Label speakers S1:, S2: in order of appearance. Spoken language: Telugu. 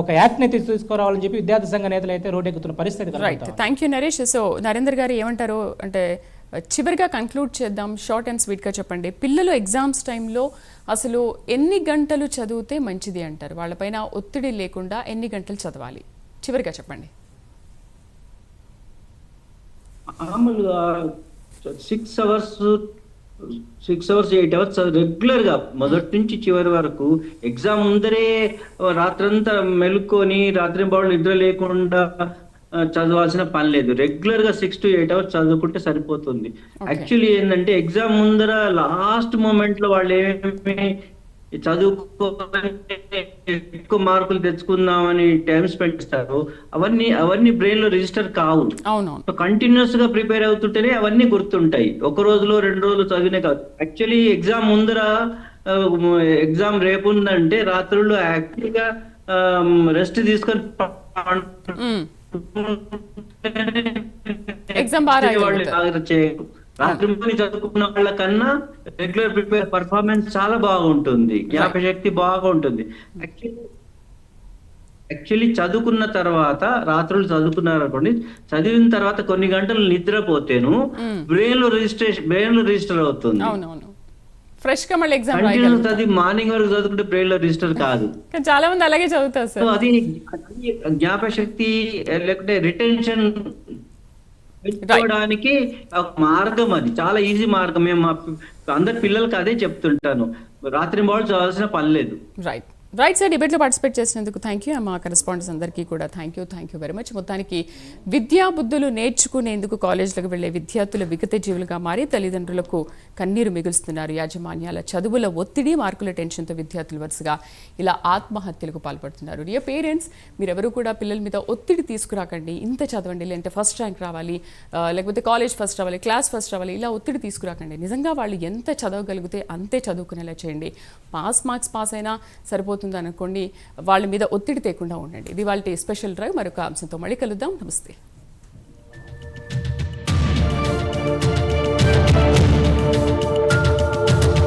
S1: ఒక యాక్ట్ని అయితే తీసుకురావాలని చెప్పి విద్యార్థి సంఘ నేతలు అయితే రోడ్డెక్కుతున్న పరిస్థితి
S2: right. Thank you Naresh so Narender garu ఏమంటారు? అంటే చివరిగా కంక్లూడ్ చేద్దాం. షార్ట్ అండ్ స్వీట్గా చెప్పండి. పిల్లలు ఎగ్జామ్స్ టైంలో అసలు ఎన్ని గంటలు చదివితే మంచిది అంటారు? వాళ్ళపైన ఒత్తిడి లేకుండా ఎన్ని గంటలు చదవాలి? చివరిగా చెప్పండి.
S3: మామూలుగా six hours six hours eight hours రెగ్యులర్గా మొదటి నుంచి చివరి వరకు ఎగ్జామ్ ముందరే రాత్రంతా మెలుక్కొని రాత్రి బావులు నిద్ర లేకుండా చదవాల్సిన పని లేదు. రెగ్యులర్గా సిక్స్ టు ఎయిట్ అవర్స్ చదువుకుంటే సరిపోతుంది. యాక్చువల్లీ ఏంటంటే ఎగ్జామ్ ముందర లాస్ట్ మూమెంట్లో వాళ్ళు ఏమి చదువుకోని ఎక్కువ మార్కులు తెచ్చుకుందామని టైం స్పెండ్ చేస్తారు. అవన్నీ అవన్నీ బ్రెయిన్లో రిజిస్టర్ కావు. సో కంటిన్యూస్గా ప్రిపేర్ అవుతుంటేనే అవన్నీ గుర్తుంటాయి. ఒక రోజులో రెండు రోజులు చదివినే కాదు. యాక్చువల్లీ ఎగ్జామ్ ముందర ఎగ్జామ్ రేపు ఉందంటే రాత్రులు యాక్చువల్గా రెస్ట్ తీసుకొని
S2: ఎగ్జామ్
S3: చేయరు రాత్రి ముందు చదువుకున్న వాళ్ళకన్నా రెగ్యులర్ ప్రిపేర్ పర్ఫార్మెన్స్ చాలా బాగుంటుంది. జ్ఞాపశక్తి బాగుంటుంది. యాక్చువల్లీ యాక్చువల్లీ చదువుకున్న తర్వాత రాత్రులు చదువుకున్నారు అనుకోండి చదివిన తర్వాత కొన్ని గంటలు నిద్రపోతేను బ్రెయిన్లో రిజిస్ట్రేషన్ బ్రెయిన్లో రిజిస్టర్ అవుతుంది.
S2: ఫ్రెష్గా మళ్ళీ ఎగ్జామ్
S3: చదివి మార్నింగ్ వరకు చదువుకుంటే బ్రెయిన్లో రిజిస్టర్ కాదు.
S2: చాలా మంది అలాగే చదువుతారు
S3: అది జ్ఞాపశక్తి లేకుంటే రిటెన్షన్ పెట్టుకోవడానికి ఒక మార్గం అది. చాలా ఈజీ మార్గం. మేము మా అందరి పిల్లలకి అదే చెప్తుంటాను. రాత్రి బాల్ చదవాల్సిన పని లేదు.
S2: రైట్ రైట్ సైడ్ డిబేట్లో పార్టిసిపేట్ చేసినందుకు థ్యాంక్ యూ మా కరెస్పాండెంట్స్ అందరికీ కూడా thank you thank you very much మొత్తానికి విద్యా బుద్ధులు నేర్చుకునేందుకు కాలేజీలకు వెళ్ళే విద్యార్థులు విగత జీవులుగా మారి తల్లిదండ్రులకు కన్నీరు మిగులుస్తున్నారు. యాజమాన్యాల చదువుల ఒత్తిడి మార్కుల టెన్షన్తో విద్యార్థులు వరుసగా ఇలా ఆత్మహత్యలకు పాల్పడుతున్నారు. డియర్ పేరెంట్స్ మీరెవరూ కూడా పిల్లల మీద ఒత్తిడి తీసుకురాకండి. ఇంత చదవండి. లేదంటే ఫస్ట్ ర్యాంక్ రావాలి. లేకపోతే కాలేజ్ ఫస్ట్ రావాలి. క్లాస్ ఫస్ట్ రావాలి. ఇలా ఒత్తిడి తీసుకురాకండి. నిజంగా వాళ్ళు ఎంత చదవగలిగితే అంతే చదువుకునేలా చేయండి. పాస్ మార్క్స్ పాస్ అయినా సరిపోతుంది అనుకోండి వాళ్ళ మీద ఒత్తిడి తేకుండా ఉండండి. ఇది వాళ్ళ స్పెషల్ డ్రైవ్. మరొక అంశంతో మళ్ళీ కలుద్దాం. నమస్తే.